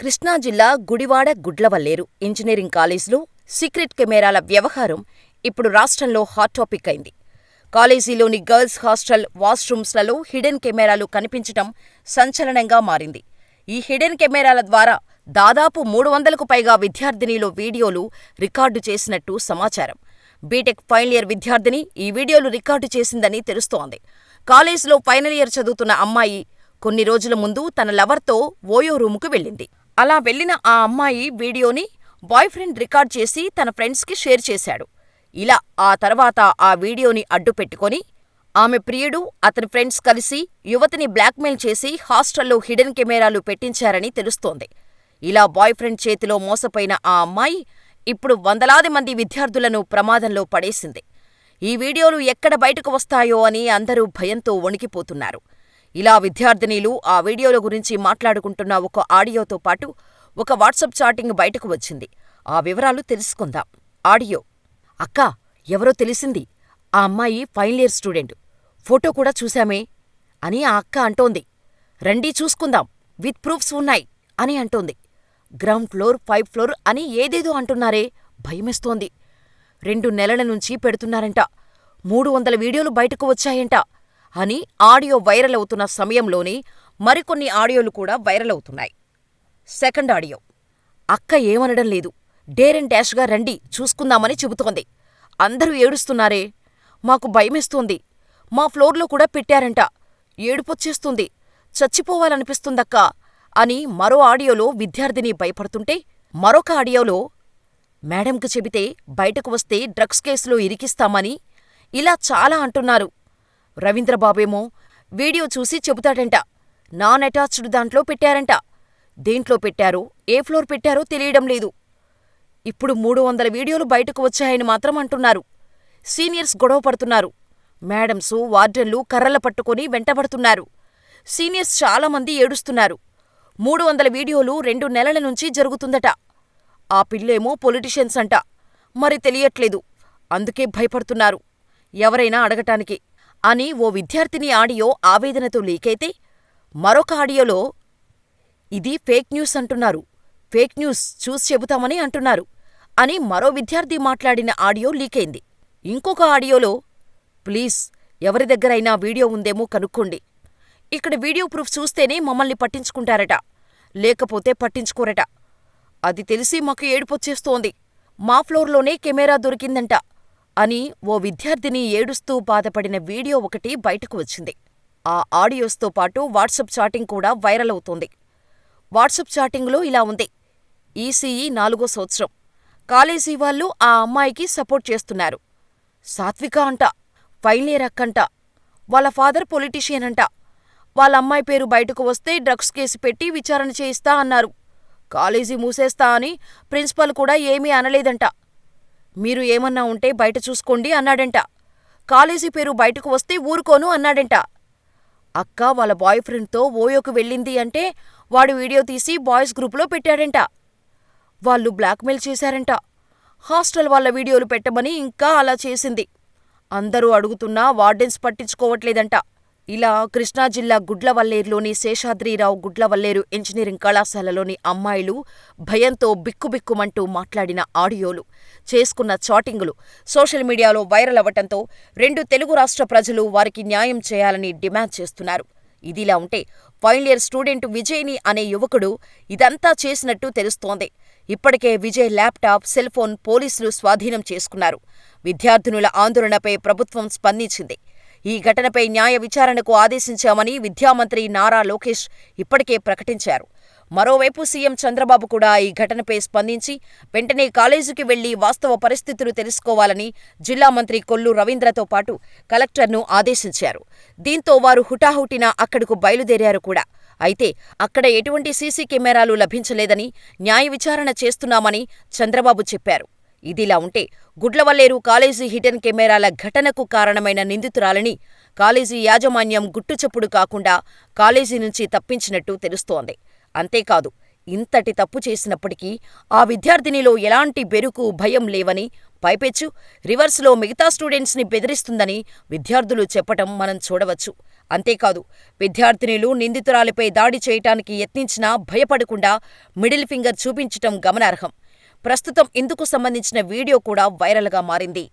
కృష్ణా జిల్లా గుడివాడ గుడ్లవల్లేరు ఇంజనీరింగ్ కాలేజీలో సీక్రెట్ కెమెరాల వ్యవహారం ఇప్పుడు రాష్ట్రంలో హాట్ టాపిక్ అయింది. కాలేజీలోని గర్ల్స్ హాస్టల్ వాష్రూమ్స్లలో హిడెన్ కెమెరాలు కనిపించటం సంచలనంగా మారింది. ఈ హిడెన్ కెమెరాల ద్వారా దాదాపు మూడు వందలకు పైగా విద్యార్థినిలో వీడియోలు రికార్డు చేసినట్టు సమాచారం. బీటెక్ ఫైనల్ ఇయర్ విద్యార్థిని ఈ వీడియోలు రికార్డు చేసిందని తెలుస్తోంది. కాలేజీలో ఫైనల్ ఇయర్ చదువుతున్న అమ్మాయి కొన్ని రోజుల ముందు తన లవర్తో ఓయో రూముకు వెళ్ళింది. అలా వెళ్ళిన ఆ అమ్మాయి వీడియోని బాయ్ ఫ్రెండ్ రికార్డ్ చేసి తన ఫ్రెండ్స్కి షేర్ చేశాడు. ఇలా ఆ తర్వాత ఆ వీడియోని అడ్డుపెట్టుకొని ఆమె ప్రియుడు, అతని ఫ్రెండ్స్ కలిసి యువతిని బ్లాక్మెయిల్ చేసి హాస్టల్లో హిడెన్ కెమెరాలు పెట్టించారని తెలుస్తోంది. ఇలా బాయ్ ఫ్రెండ్ చేతిలో మోసపోయిన ఆ అమ్మాయి ఇప్పుడు వందలాది మంది విద్యార్థులను ప్రమాదంలో పడేసింది. ఈ వీడియోలు ఎక్కడ బయటకు వస్తాయో అని అందరూ భయంతో వణికిపోతున్నారు. ఇలా విద్యార్థినీలు ఆ వీడియోల గురించి మాట్లాడుకుంటున్న ఒక ఆడియోతో పాటు ఒక వాట్సాప్ చాటింగ్ బయటకు వచ్చింది. ఆ వివరాలు తెలుసుకుందాం. ఆడియో అక్కా, ఎవరో తెలిసింది. ఆ అమ్మాయి ఫైనల్ ఇయర్ స్టూడెంట్. ఫోటో కూడా చూశామే అని ఆ అక్క అంటోంది. రండి చూసుకుందాం. విత్ ప్రూఫ్స్ ఉన్నాయి అని అంటోంది. గ్రౌండ్ ఫ్లోర్, ఫైవ్ ఫ్లోర్ అని ఏదేదో అంటున్నారే భయమేస్తోంది. రెండు నెలల నుంచి పెడుతున్నారంట. మూడు వందల వీడియోలు బయటకు వచ్చాయంట అని ఆడియో వైరల్ అవుతున్న సమయంలోనే మరికొన్ని ఆడియోలు కూడా వైరల్ అవుతున్నాయి. సెకండ్ ఆడియో అక్క ఏమనడం లేదు. డేరెన్ డాష్గా రండి చూసుకుందామని చెబుతోంది. అందరూ ఏడుస్తున్నారే. మాకు భయమేస్తోంది. మా ఫ్లోర్లో కూడా పెట్టారంట. ఏడుపొచ్చేస్తుంది. చచ్చిపోవాలనిపిస్తుందక్కా అని మరో ఆడియోలో విద్యార్థిని భయపడుతుంటే, మరొక ఆడియోలో మేడంకు చెబితే బయటకు వస్తే డ్రగ్స్ కేసులో ఇరికిస్తామని ఇలా చాలా అంటున్నారు. రవీంద్రబాబేమో వీడియో చూసి చెబుతాడంట. నాన్ అటాచ్డ్ దాంట్లో పెట్టారంట. దేంట్లో పెట్టారో, ఏ ఫ్లోర్ పెట్టారో తెలియడం లేదు. ఇప్పుడు మూడు వందల వీడియోలు బయటకు వచ్చాయని మాత్రం అంటున్నారు. సీనియర్స్ గొడవ పడుతున్నారు. మేడమ్సు, వార్డెన్లు కర్రల పట్టుకొని వెంటబడుతున్నారు. సీనియర్స్ చాలామంది ఏడుస్తున్నారు. మూడు వందల వీడియోలు రెండు నెలల నుంచి జరుగుతుందట. ఆ పిల్లేమో పొలిటిషియన్స్ అంట. మరి తెలియట్లేదు. అందుకే భయపడుతున్నారు. ఎవరైనా అడగటానికి అని ఓ విద్యార్థిని ఆడియో ఆవేదనతో లీకైతే, మరొక ఆడియోలో ఇది ఫేక్ న్యూస్ అంటున్నారు. ఫేక్ న్యూస్ చూసి చెబుతామని అంటున్నారు అని మరో విద్యార్థి మాట్లాడిన ఆడియో లీకైంది. ఇంకొక ఆడియోలో ప్లీజ్ ఎవరి దగ్గరైనా వీడియో ఉందేమో కనుక్కోండి. ఇక్కడ వీడియో ప్రూఫ్ చూస్తేనే మమ్మల్ని పట్టించుకుంటారట. లేకపోతే పట్టించుకోరట. అది తెలిసి మాకు ఏడుపొచ్చేస్తోంది. మా ఫ్లోర్లోనే కెమెరా దొరికిందంట అని ఓ విద్యార్థిని ఏడుస్తూ బాధపడిన వీడియో ఒకటి బయటకు వచ్చింది. ఆ ఆడియోస్తో పాటు వాట్సప్ చాటింగ్ కూడా వైరల్ అవుతోంది. వాట్సప్ చాటింగులో ఇలా ఉంది. ఈసీఈ నాలుగో సంవత్సరం. కాలేజీ వాళ్ళు ఆ అమ్మాయికి సపోర్ట్ చేస్తున్నారు. సాత్విక అంట. ఫైనల్ ఇయర్ అక్కంట. వాళ్ళ ఫాదర్ పొలిటీషియన్ అంట. వాళ్ళ అమ్మాయి పేరు బయటకు వస్తే డ్రగ్స్ కేసు పెట్టి విచారణ చేయిస్తా అన్నారు. కాలేజీ మూసేస్తా అని ప్రిన్సిపల్ కూడా ఏమీ అనలేదంట. మీరు ఏమన్నా ఉంటే బయట చూసుకోండి అన్నాడంట. కాలేజీ పేరు బయటకు వస్తే ఊరుకోను అన్నాడంట. అక్క వాళ్ళ బాయ్ ఫ్రెండ్తో ఓయోకు వెళ్ళింది అంటే వాడు వీడియో తీసి బాయ్స్ గ్రూప్లో పెట్టాడంట. వాళ్ళు బ్లాక్మెయిల్ చేశారంట. హాస్టల్ వాళ్ళ వీడియోలు పెట్టమని ఇంకా అలా చేసింది. అందరూ అడుగుతున్నా వార్డెన్స్ పట్టించుకోవట్లేదంట. ఇలా కృష్ణా జిల్లా గుడ్లవల్లేరులోని శేషాద్రిరావు గుడ్లవల్లేరు ఇంజనీరింగ్ కళాశాలలోని అమ్మాయిలు భయంతో బిక్కుబిక్కుమంటూ మాట్లాడిన ఆడియోలు, చేసుకున్న చాటింగులు సోషల్ మీడియాలో వైరల్ అవ్వటంతో రెండు తెలుగు రాష్ట్ర ప్రజలు వారికి న్యాయం చేయాలని డిమాండ్ చేస్తున్నారు. ఇదిలా ఉంటే ఫైనల్ ఇయర్ స్టూడెంట్ విజయ్ని అనే యువకుడు ఇదంతా చేసినట్టు తెలుస్తోంది. ఇప్పటికే విజయ్ ల్యాప్టాప్, సెల్ఫోన్ పోలీసులు స్వాధీనం చేసుకున్నారు. విద్యార్థినుల ఆందోళనపై ప్రభుత్వం స్పందించింది. ఈ ఘటనపై న్యాయ విచారణకు ఆదేశించామని విద్యామంత్రి నారా లోకేష్ ఇప్పటికే ప్రకటించారు. మరోవైపు సీఎం చంద్రబాబు కూడా ఈ ఘటనపై స్పందించి వెంటనే కాలేజీకి వెళ్ళి వాస్తవ పరిస్థితులు తెలుసుకోవాలని జిల్లా మంత్రి కొల్లు రవీంద్రతో పాటు కలెక్టర్ను ఆదేశించారు. దీంతో వారు హుటాహుటిన అక్కడకు బయలుదేరారు కూడా. అయితే అక్కడ ఎటువంటి సీసీ కెమెరాలు లభించలేదని, న్యాయ విచారణ చేస్తున్నామని చంద్రబాబు చెప్పారు. ఇదిలా ఉంటే గుడ్లవల్లేరు కాలేజీ హిడెన్ కెమెరాల ఘటనకు కారణమైన నిందితురాలని కాలేజీ యాజమాన్యం గుట్టుచప్పుడు కాకుండా కాలేజీ నుంచి తప్పించినట్టు తెలుస్తోంది. అంతేకాదు ఇంతటి తప్పు చేసినప్పటికీ ఆ విద్యార్థినిలో ఎలాంటి బెరుకు, భయం లేవని పైపెచ్చు రివర్స్లో మిగతా స్టూడెంట్స్ని బెదిరిస్తుందని విద్యార్థులు చెప్పటం మనం చూడవచ్చు. అంతేకాదు, విద్యార్థినిలు నిందితురాలిపై దాడి చేయటానికి యత్నించినా భయపడకుండా మిడిల్ ఫింగర్ చూపించటం గమనార్హం. ప్రస్తుతం ఇందుకు సంబంధించిన వీడియో కూడా వైరల్గా మారింది.